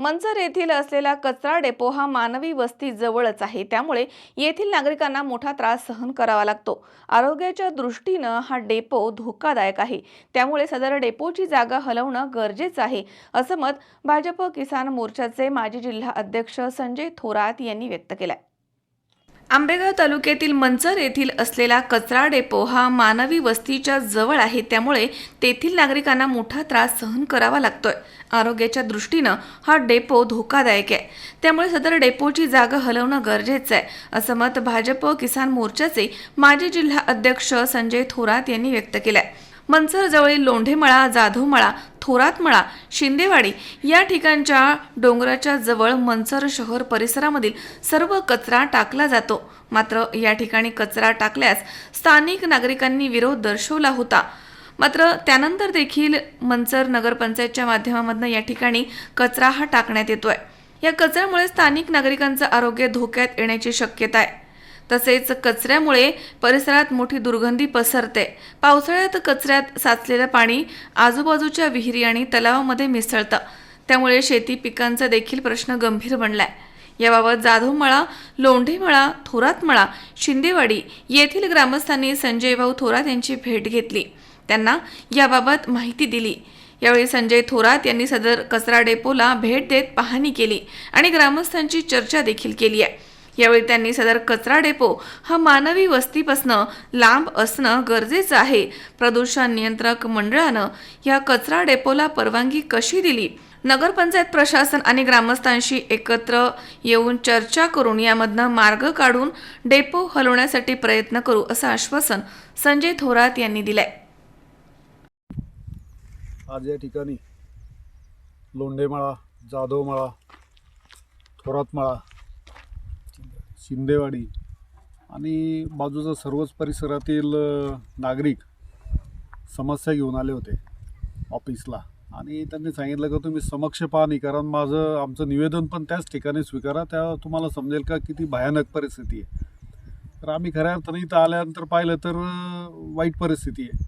मंचर येथील असलेला कचरा डेपो हा मानवी वस्ती जवळच आहे. त्यामुळे येथील नागरिकांना मोठा त्रास सहन करावा लागतो. आरोग्याच्या दृष्टीनं हा डेपो धोकादायक आहे. त्यामुळे सदर डेपोची जागा हलवणं गरजेचं आहे असं मत भाजप किसान मोर्चाचे माजी जिल्हा अध्यक्ष संजय थोरात यांनी व्यक्त केलंय. आंबेगाव तालुक्यातील मंचर येथील असलेला कचरा डेपो हा मानवी वस्तीच्या जवळ आहे. त्यामुळे तेथील नागरिकांना मोठा त्रास सहन करावा लागतोय. आरोग्याच्या दृष्टीनं हा डेपो धोकादायक आहे. त्यामुळे सदर डेपोची जागा हलवणं गरजेचं आहे असं मत भाजप किसान मोर्चाचे माजी जिल्हा अध्यक्ष संजय थोरात यांनी व्यक्त केलंय. आहे जवळील लोंढेमळा जाधवमळा थोरातमळा शिंदेवाडी या ठिकाणच्या डोंगराच्या जवळ मनसर शहर परिसरामधील सर्व कचरा टाकला जातो. मात्र या ठिकाणी कचरा टाकल्यास स्थानिक नागरिकांनी विरोध दर्शवला होता. मात्र त्यानंतर देखील मनसर नगरपंचायतच्या माध्यमामधनं या ठिकाणी कचरा हा टाकण्यात येतोय. या कचऱ्यामुळे स्थानिक नागरिकांचं आरोग्य धोक्यात येण्याची शक्यता आहे. तसेच कचऱ्यामुळे परिसरात मोठी दुर्गंधी पसरते. पावसाळ्यात कचऱ्यात साचलेलं पाणी आजूबाजूच्या विहिरी आणि तलावामध्ये मिसळतं. त्यामुळे शेती पिकांचा देखील प्रश्न गंभीर बनलाय. याबाबत जाधवमळा लोंढेमळा थोरातमळा शिंदेवाडी येथील ग्रामस्थांनी संजय भाऊ थोरात यांची भेट घेतली. त्यांना याबाबत माहिती दिली. यावेळी संजय थोरात यांनी सदर कचरा डेपोला भेट देत पाहणी केली आणि ग्रामस्थांची चर्चा देखील केली आहे. यावेळी त्यांनी सदर कचरा डेपो हा मानवी वस्तीपासनं लांब असणं गरजेचं आहे. प्रदूषण नियंत्रक मंडळानं या कचरा डेपोला परवानगी कशी दिली? नगरपंचायत प्रशासन आणि ग्रामस्थांशी एकत्र येऊन चर्चा करून यामधनं मार्ग काढून डेपो हलवण्यासाठी प्रयत्न करू असं आश्वासन संजय थोरात यांनी दिलंय. आज या ठिकाणी लोंढेमळा जाधवमळा थोरातमळा शिंदेवाडी आणि बाजूचा सर्वच परिसरातील नागरिक समस्या घेऊन आले होते ऑफिसला. आणि त्यांनी सांगितलं का तुम्ही समक्ष पाहणी कारण माझं आमचं निवेदन पण त्याच ठिकाणी स्वीकारा त्या तुम्हाला समजेल का किती भयानक परिस्थिती आहे. तर आम्ही खऱ्या अर्थाने इथं आल्यानंतर पाहिलं तर वाईट परिस्थिती आहे.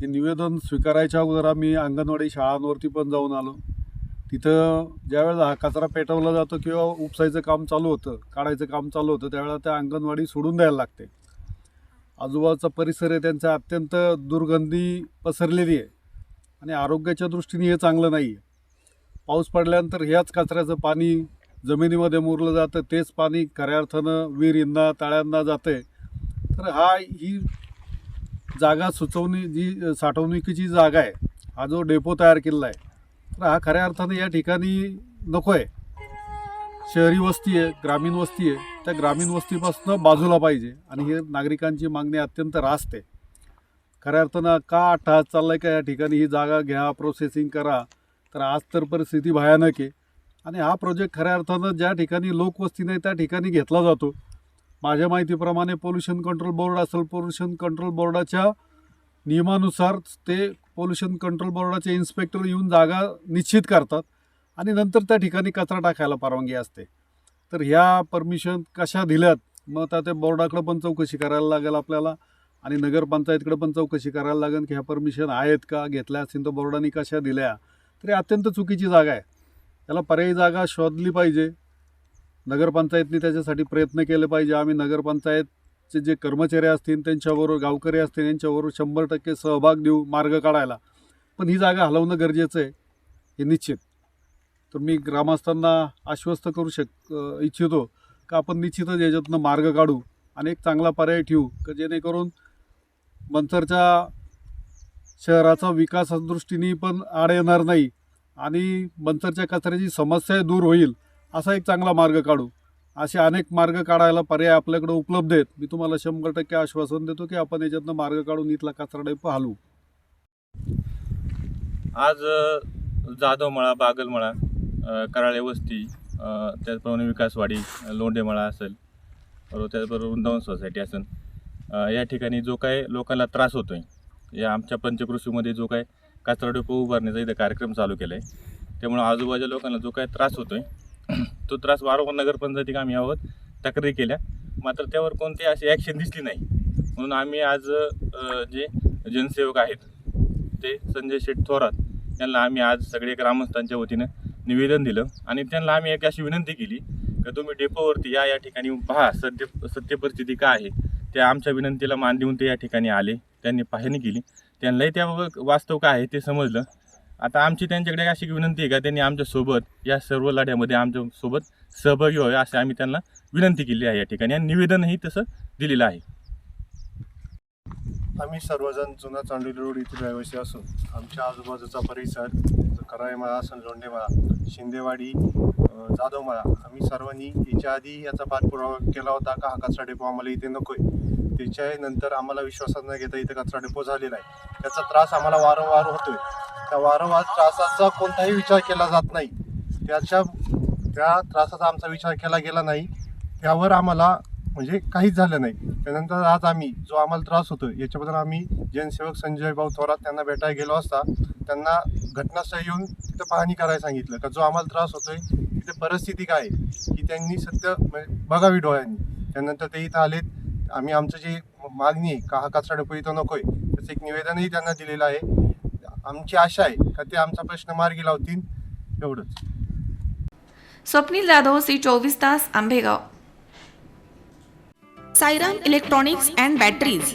हे निवेदन स्वीकारायच्या अगोदर आम्ही अंगणवाडी शाळांवरती पण जाऊन आलो. तिथं ज्यावेळेला हा कचरा पेटवला जातो किंवा उपसायचं काम चालू होतं काढायचं काम चालू होतं त्यावेळेला त्या अंगणवाडी सोडून द्यायला लागते. आजूबाजूचा परिसर आहे त्यांचा अत्यंत दुर्गंधी पसरलेली आहे. आणि आरोग्याच्या दृष्टीने हे चांगलं नाही आहे पाऊस पडल्यानंतर ह्याच कचऱ्याचं पाणी जमिनीमध्ये मुरलं जातं तेच पाणी खऱ्या अर्थानं विहिरींना तळ्यांना जातं आहे तर हा ही जागा सुचवणी जी साठवणुकीची जागा आहे हा जो डेपो तयार केलेला आहे तर हा खऱ्या अर्थाने या ठिकाणी नको आहे शहरी वस्ती आहे ग्रामीण वस्ती आहे. त्या ग्रामीण वस्तीपासून बाजूला पाहिजे आणि हे नागरिकांची मागणी अत्यंत रास्त आहे. खऱ्या अर्थानं का अट्टहास चालला आहे का या ठिकाणी ही जागा घ्या प्रोसेसिंग करा तर आज तर परिस्थिती भयानक आहे. आणि हा प्रोजेक्ट खऱ्या अर्थानं ज्या ठिकाणी लोकवस्ती नाही त्या ठिकाणी घेतला जातो. माझ्या माहितीप्रमाणे पोल्युशन कंट्रोल बोर्ड असेल पोल्युशन कंट्रोल बोर्डाच्या नियमानुसार ते पोल्युशन कंट्रोल बोर्डाचे इन्स्पेक्टर येऊन जागा निश्चित करतात आणि नंतर त्या ठिकाणी कचरा टाकायला परवानगी असते. तर ह्या परमिशन कशा दिल्यात? मग आता त्या बोर्डाकडं पण चौकशी करायला लागेल आपल्याला आणि नगरपंचायतकडे पण चौकशी करायला लागेल की ह्या परमिशन आहेत का घेतल्या असतील तर बोर्डाने कशा दिल्या? तर अत्यंत चुकीची जागा आहे. त्याला पर्यायी जागा शोधली पाहिजे. नगरपंचायतने त्याच्यासाठी प्रयत्न केले पाहिजे. आम्ही नगरपंचायत चे जे कर्मचारी असतील त्यांच्याबरोबर गावकरी असतील यांच्याबरोबर शंभर टक्के सहभाग देऊ मार्ग काढायला. पण ही जागा हलवणं गरजेचं आहे हे निश्चित. तर मी ग्रामस्थांना आश्वस्त करू शक इच्छितो का आपण निश्चितच याच्यातनं मार्ग काढू आणि एक चांगला पर्याय ठेवू का जेणेकरून मंथरच्या शहराचा विकासदृष्टीने पण आड येणार नाही आणि मंथरच्या कचऱ्याची समस्या दूर होईल असा एक चांगला मार्ग काढू. असे अनेक मार्ग काढायला पर्याय आपल्याकडे उपलब्ध आहेत. मी तुम्हाला शंभर टक्के आश्वासन देतो की आपण याच्यातनं मार्ग काढून इथला कचरा डेपो आज जाधव जाधवमळा बागलमळा कराळे वस्ती त्याचप्रमाणे विकासवाडी लोंढेमळा असेल बरोबर त्याचबरोबर वृंदावन सोसायटी असेल या ठिकाणी जो काय लोकांना त्रास होतो आहे या आमच्या पंचकृषीमध्ये जो काय कचरा डेपो उभारण्याचा इथं कार्यक्रम चालू केला आहे त्यामुळे आजूबाजूच्या लोकांना जो काय त्रास होतो आहे तो त्रास वारंवार नगरपंचायतीक आम्ही यावर तक्रारी केल्या. मात्र त्यावर कोणती अशी ॲक्शन दिसली नाही. म्हणून आम्ही आज जे जनसेवक आहेत ते संजय शेठ थोरात यांना आम्ही आज सगळे ग्रामस्थांच्या वतीनं निवेदन दिलं आणि त्यांना आम्ही एक अशी विनंती केली की तुम्ही डेपोवरती या या ठिकाणी पहा सत्य सत्य परिस्थिती काय आहे. त्या आमच्या विनंतीला मान देऊन ते या ठिकाणी आले त्यांनी पाहणी केली. त्यांनाही त्या वास्तव काय आहे ते समजलं. आता आमची त्यांच्याकडे अशी एक विनंती आहे का त्यांनी आमच्यासोबत या सर्व लढ्यामध्ये आमच्यासोबत सहभागी व्हावे असे आम्ही त्यांना विनंती केली आहे या ठिकाणी. आणि निवेदनही तसं दिलेलं आहे. आम्ही सर्वजण जुना चांडोली रोड येथील रहिवासी असून आमच्या आजूबाजूचा परिसर करायमाळा असून लोंढेमाळा शिंदेवाडी जाधवमाळा आम्ही सर्वांनी याच्या आधी याचा पाठपुरावा केला होता का हा कचरा डेपो आम्हाला इथे नकोय. त्याच्यानंतर आम्हाला विश्वासात न घेता इथे कचरा डेपो झालेला आहे. त्याचा त्रास आम्हाला वारंवार होतोय. त्या वारंवार त्रासाचा कोणताही विचार केला जात नाही. त्याच्या त्या त्रासाचा आमचा विचार केला गेला नाही. त्यावर आम्हाला म्हणजे काहीच झालं नाही. त्यानंतर आज आम्ही जो आम्हाला त्रास होतो याच्याबद्दल आम्ही जनसेवक संजय भाऊ थोरात त्यांना भेटायला गेलो असता त्यांना घटनास्थळी येऊन तिथं पाहणी करायला सांगितलं का जो आम्हाला त्रास होतोय तिथे परिस्थिती काय आहे त्यांनी सत्य म्हणजे बघावी डोळ्यांनी. त्यानंतर ते इथं आलेत. आम्ही आमचं जे मागणी आहे का हा कचरा डेपो इथं नकोय त्याचं एक निवेदनही त्यांना दिलेलं आहे. आमची आशा आहे का ते आमचा प्रश्न मार्गी लावतील एवढंच. स्वप्नील जाधव सी चोवीस तास Ambegaon. Sairam electronics and batteries.